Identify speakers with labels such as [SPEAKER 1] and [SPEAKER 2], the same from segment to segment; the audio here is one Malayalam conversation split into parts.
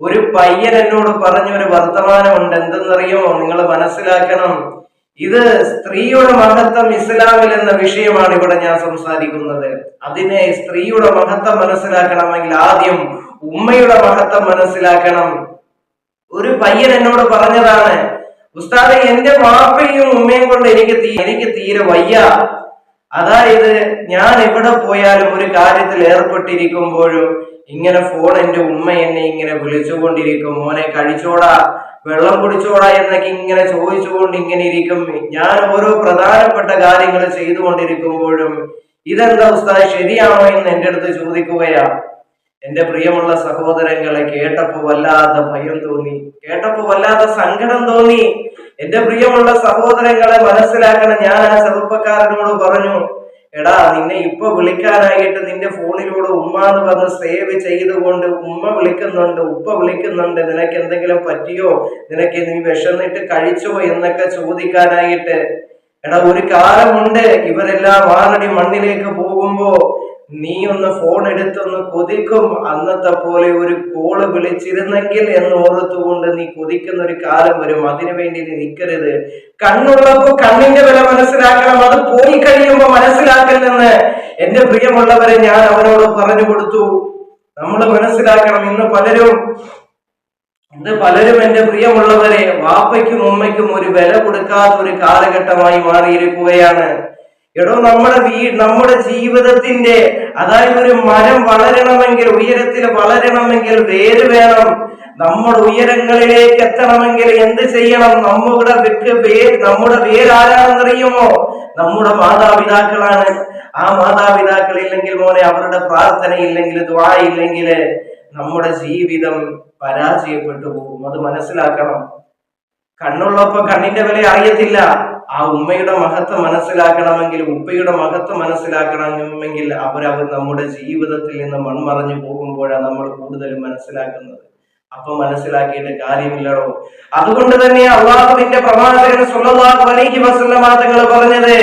[SPEAKER 1] ഒരു പയ്യൻ എന്നോട് പറഞ്ഞ ഒരു വർത്തമാനമുണ്ട്. എന്തെന്നറിയുമോ? നിങ്ങൾ മനസ്സിലാക്കണം. ഇത് സ്ത്രീയുടെ മഹത്വം ഇസ്ലാമിൽ എന്ന വിഷയമാണ് ഇവിടെ ഞാൻ സംസാരിക്കുന്നത്. അതിനെ സ്ത്രീയുടെ മഹത്വം മനസ്സിലാക്കണമെങ്കിൽ ആദ്യം ഉമ്മയുടെ മഹത്വം മനസ്സിലാക്കണം. ഒരു പയ്യൻ എന്നോട് പറഞ്ഞതാണ് ഉസ്താദ് എന്റെ വാപ്പയും ഉമ്മയും കൊണ്ട് എനിക്ക് എനിക്ക് തീരെ വയ്യ. അതായത് ഞാൻ എവിടെ പോയാലും ഒരു കാര്യത്തിൽ ഏർപ്പെട്ടിരിക്കുമ്പോഴും ഇങ്ങനെ ഫോൺ എന്റെ ഉമ്മ എന്നെ ഇങ്ങനെ വിളിച്ചുകൊണ്ടിരിക്കും. മോനെ കഴിച്ചോടാ വെള്ളം കുടിച്ചോടാ എന്നൊക്കെ ഇങ്ങനെ ചോദിച്ചുകൊണ്ട് ഇങ്ങനെ ഇരിക്കും. ഞാൻ ഓരോ പ്രധാനപ്പെട്ട കാര്യങ്ങൾ ചെയ്തുകൊണ്ടിരിക്കുമ്പോഴും ഇതെന്താ ഉസ്താദ് ശരിയാണോ എന്ന് എന്റെ അടുത്ത് ചോദിക്കുകയാ. എന്റെ പ്രിയമുള്ള സഹോദരങ്ങളെ കേട്ടപ്പോ വല്ലാത്ത ഭയം തോന്നി. കേട്ടപ്പോ വല്ലാത്ത സങ്കടം തോന്നി. എന്റെ പ്രിയമുള്ള സഹോദരങ്ങളെ മനസ്സിലാക്കണം. ഞാൻ ആ ചെറുപ്പക്കാരനോട് പറഞ്ഞു എടാ നിന്നെ ഇപ്പൊ വിളിക്കാനായിട്ട് നിന്റെ ഫോണിലൂടെ ഉമ്മ എന്ന് പറഞ്ഞ് സേവ് ചെയ്തുകൊണ്ട് ഉമ്മ വിളിക്കുന്നുണ്ട് ഉപ്പ വിളിക്കുന്നുണ്ട്. നിനക്ക് എന്തെങ്കിലും പറ്റിയോ? നിനക്ക് നീ വിഷന്നിട്ട് കഴിച്ചോ എന്നൊക്കെ ചോദിക്കാനായിട്ട്. എടാ ഒരു കാലമുണ്ട് ഇവരെല്ലാം ആറടി മണ്ണിലേക്ക് പോകുമ്പോ നീ ഒന്ന് ഫോൺ എടുത്തൊന്ന് കൊതിക്കും. അന്നത്തെ പോലെ ഒരു കോൾ വിളിച്ചിരുന്നെങ്കിൽ എന്ന് ഓർത്തുകൊണ്ട് നീ കൊതിക്കുന്ന ഒരു കാലം വരും. അതിനു വേണ്ടി നീ നിൽക്കരുത് കണ്ണുള്ളപ്പോ കണ്ണിന്റെ വില മനസ്സിലാക്കണം. അത് പോയി കഴിയുമ്പോ മനസ്സിലാക്കില്ലെന്ന് എന്റെ പ്രിയമുള്ളവരെ ഞാൻ അവനോട് പറഞ്ഞു കൊടുത്തു. നമ്മൾ മനസ്സിലാക്കണം ഇന്ന് പലരും ഇന്ന് പലരും എന്റെ പ്രിയമുള്ളവരെ വാപ്പയ്ക്കും ഉമ്മയ്ക്കും ഒരു വില കൊടുക്കാത്ത ഒരു കാലഘട്ടമായി മാറിയിരിക്കുകയാണ്. എടോ നമ്മുടെ വീ നമ്മുടെ ജീവിതത്തിന്റെ അതായത് ഒരു മരം വളരണമെങ്കിൽ ഉയരത്തിൽ വളരണമെങ്കിൽ വേര് വേണം. നമ്മുടെ ഉയരങ്ങളിലേക്ക് എത്തണമെങ്കിൽ എന്ത് ചെയ്യണം? നമ്മുടെ വേർ നമ്മുടെ വേരാരാണെന്നറിയുമോ? നമ്മുടെ മാതാപിതാക്കളാണ്. ആ മാതാപിതാക്കൾ ഇല്ലെങ്കിൽ മോനെ അവരുടെ പ്രാർത്ഥന ഇല്ലെങ്കിൽ ദ്വാ ഇല്ലെങ്കിൽ നമ്മുടെ ജീവിതം പരാജയപ്പെട്ടു പോകും. അത് മനസ്സിലാക്കണം. കണ്ണുള്ളപ്പോ കണ്ണിന്റെ വില അറിയത്തില്ല. ആ ഉമ്മയുടെ മഹത്വം മനസ്സിലാക്കണമെങ്കിൽ ഉപ്പയുടെ മഹത്വം മനസ്സിലാക്കണമെങ്കിൽ അവരവർ നമ്മുടെ ജീവിതത്തിൽ നിന്ന് മൺമറഞ്ഞു പോകുമ്പോഴാണ് നമ്മൾ കൂടുതലും മനസ്സിലാക്കുന്നത്. അപ്പൊ മനസ്സിലാക്കിയിട്ട് കാര്യമില്ലടോ. അതുകൊണ്ട് തന്നെ അള്ളാഹുവിന്റെ പ്രവാചകൻ സുല്ലല്ലാഹു അലൈഹി വസല്ലമ തങ്ങൾ പറഞ്ഞത്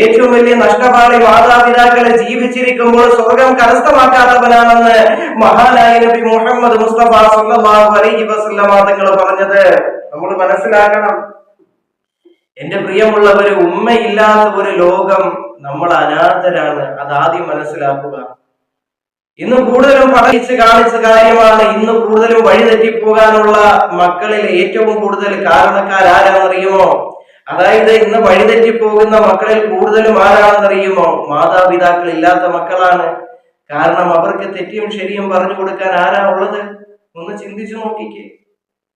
[SPEAKER 1] ഏറ്റവും വലിയ നഷ്ടപാടി മാതാപിതാക്കളെ ജീവിച്ചിരിക്കുമ്പോൾ സ്വർഗം കരസ്ഥമാക്കാത്തവനാണെന്ന് മഹാനായ നബി മുഹമ്മദ് മുസ്തഫ സുല്ലല്ലാഹു അലൈഹി വസല്ലമ തങ്ങൾ പറഞ്ഞത്. നമ്മൾ മനസ്സിലാക്കണം. എന്റെ പ്രിയമുള്ളവര് ഉമ്മയില്ലാത്ത ഒരു ലോകം നമ്മൾ അനാഥരാണ്. അത് ആദ്യം മനസ്സിലാക്കുക. ഇന്ന് കൂടുതലും പഠിച്ച് കാണിച്ച കാര്യമാണ് ഇന്ന് കൂടുതലും വഴിതെറ്റിപ്പോകാനുള്ള മക്കളിൽ ഏറ്റവും കൂടുതൽ കാരണക്കാരാരാണെന്നറിയുമോ? അതായത് ഇന്ന് വഴിതെറ്റിപ്പോകുന്ന മക്കളിൽ കൂടുതലും ആരാണെന്നറിയുമോ? മാതാപിതാക്കൾ ഇല്ലാത്ത മക്കളാണ്. കാരണം അവർക്ക് തെറ്റിയും ശരിയും പറഞ്ഞു കൊടുക്കാൻ ആരാ ഉള്ളത്? ഒന്ന് ചിന്തിച്ചു നോക്കിക്കേ.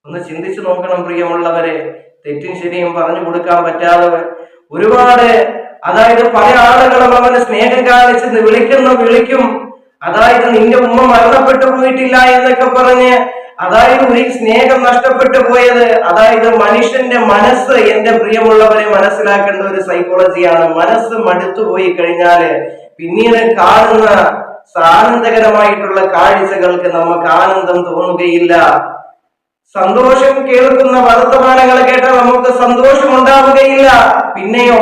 [SPEAKER 1] ഒന്ന് ചിന്തിച്ചു നോക്കണം പ്രിയമുള്ളവരെ. തെറ്റും ശരിയും പറഞ്ഞു കൊടുക്കാൻ പറ്റാതെ ഒരുപാട് അതായത് പല ആളുകളും അവനെ സ്നേഹം കാണിച്ച് വിളിക്കുന്ന വിളിക്കും. അതായത് നിന്റെ ഉമ്മ മരണപ്പെട്ടു പോയിട്ടില്ല എന്നൊക്കെ പറഞ്ഞ് അതായത് ഒരു സ്നേഹം നഷ്ടപ്പെട്ടു പോയത് അതായത് മനുഷ്യന്റെ മനസ്സ് എന്റെ പ്രിയമുള്ളവരെ മനസ്സിലാക്കേണ്ട ഒരു സൈക്കോളജിയാണ് മനസ്സ് മടുത്തു പോയി കഴിഞ്ഞാൽ പിന്നീട് കാണുന്ന ആനന്ദകരമായിട്ടുള്ള കാഴ്ചകൾക്ക് നമുക്ക് ആനന്ദം തോന്നുകയില്ല. സന്തോഷം കേൾക്കുന്ന വർത്തമാനങ്ങൾ കേട്ടാൽ നമുക്ക് സന്തോഷം ഉണ്ടാവുകയില്ല പിന്നെയോ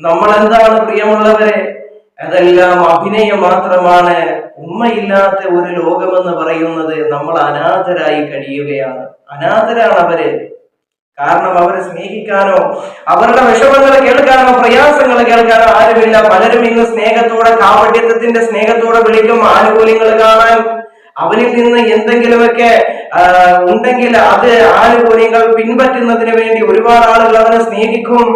[SPEAKER 1] നമ്മൾ എന്താണ് പ്രിയമുള്ളവരെ? അതെല്ലാം അഭിനയം മാത്രമാണ്. ഉമ്മയില്ലാത്ത ഒരു ലോകമെന്ന് പറയുന്നത് നമ്മൾ അനാഥരായി കഴിയുകയാണ്. അനാഥരാണ് അവർ. കാരണം അവരെ സ്നേഹിക്കാനോ അവരുടെ വിഷമങ്ങൾ കേൾക്കാനോ പ്രയാസങ്ങൾ കേൾക്കാനോ ആരുമില്ല. പലരും ഇന്ന് സ്നേഹത്തോടെ കാപട്യത്തിന്റെ സ്നേഹത്തോടെ വിളിക്കും ആനുകൂല്യങ്ങൾ കാണാൻ അവനിൽ നിന്ന് എന്തെങ്കിലുമൊക്കെ ഉണ്ടെങ്കിൽ അത് ആനുകൂല്യങ്ങൾ പിൻപറ്റുന്നതിന് വേണ്ടി ഒരുപാട് ആളുകൾ അവനെ സ്നേഹിക്കും.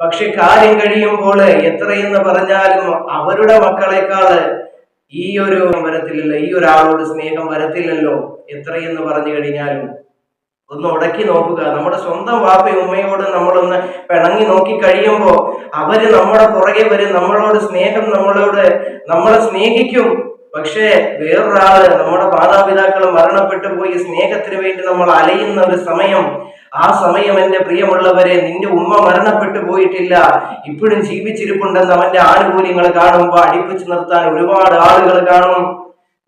[SPEAKER 1] പക്ഷെ കാര്യം കഴിയുമ്പോൾ എത്രയെന്ന് പറഞ്ഞാലും അവരുടെ മക്കളെക്കാൾ ഈ ഒരു വരത്തില്ലല്ലോ ഈ ഒരാളോട് സ്നേഹം വരത്തില്ലല്ലോ എത്രയെന്ന് പറഞ്ഞു കഴിഞ്ഞാലും. ഒന്ന് ഉടക്കി നോക്കുക. നമ്മുടെ സ്വന്തം വാപ്പയും ഉമ്മയോട് നമ്മളൊന്ന് പിണങ്ങി നോക്കി കഴിയുമ്പോൾ അവർ നമ്മുടെ പുറകെ വരും നമ്മളോട് സ്നേഹം നമ്മളോട് നമ്മളെ സ്നേഹിക്കും. പക്ഷേ വേറൊരാൾ നമ്മുടെ മാതാപിതാക്കൾ മരണപ്പെട്ടു പോയി സ്നേഹത്തിന് വേണ്ടി നമ്മൾ അലയുന്ന ഒരു സമയം. ആ സമയം എന്റെ പ്രിയമുള്ളവരെ നിന്റെ ഉമ്മ മരണപ്പെട്ടു പോയിട്ടില്ല. ഇപ്പോഴും ജീവിച്ചിരിപ്പുണ്ടെന്ന് അവന്റെ ആനുകൂല്യങ്ങൾ കാണുമ്പോൾ അടിപ്പിച്ചു നിർത്താൻ ഒരുപാട് ആളുകൾ കാണും.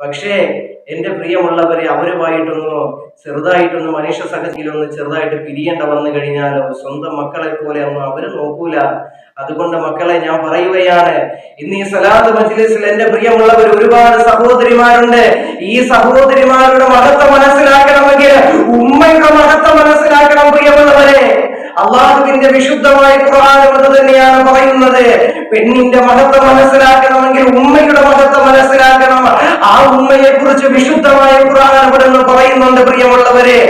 [SPEAKER 1] പക്ഷേ എന്റെ പ്രിയമുള്ളവരെ അവരുമായിട്ടൊന്നോ ചെറുതായിട്ടൊന്ന് മനുഷ്യ സഹജയിലൊന്ന് ചെറുതായിട്ട് പിരിയേണ്ട വന്നു കഴിഞ്ഞാലോ സ്വന്തം മക്കളെ പോലെ ഒന്നും അവർ നോക്കൂല. അതുകൊണ്ട് മക്കളെ ഞാൻ പറയുകയാണ് ഇന്ന് ഈ സലാത്ത് മജ്ലിസിൽ എന്റെ പ്രിയമുള്ളവർ ഒരുപാട് സഹോദരിമാരുണ്ട്. ഈ സഹോദരിമാരുടെ മഹത്വം മനസ്സിലാക്കണമെങ്കിൽ ഉമ്മയുടെ മഹത്വം മനസ്സിലാക്കണം പ്രിയമുള്ളവരെ. അള്ളാഹുവിന്റെ വിശുദ്ധമായ കുറാനും അത് തന്നെയാണ് പറയുന്നത്. പെണ്ണിന്റെ മഹത്വം മനസ്സിലാക്കണമെങ്കിൽ ഉമ്മയുടെ മഹത്വം ആ ഉമ്മയെ കുറിച്ച് വിശുദ്ധമായ ഖുർആൻ പറയുന്നുണ്ട് പ്രിയമുള്ളവരെ.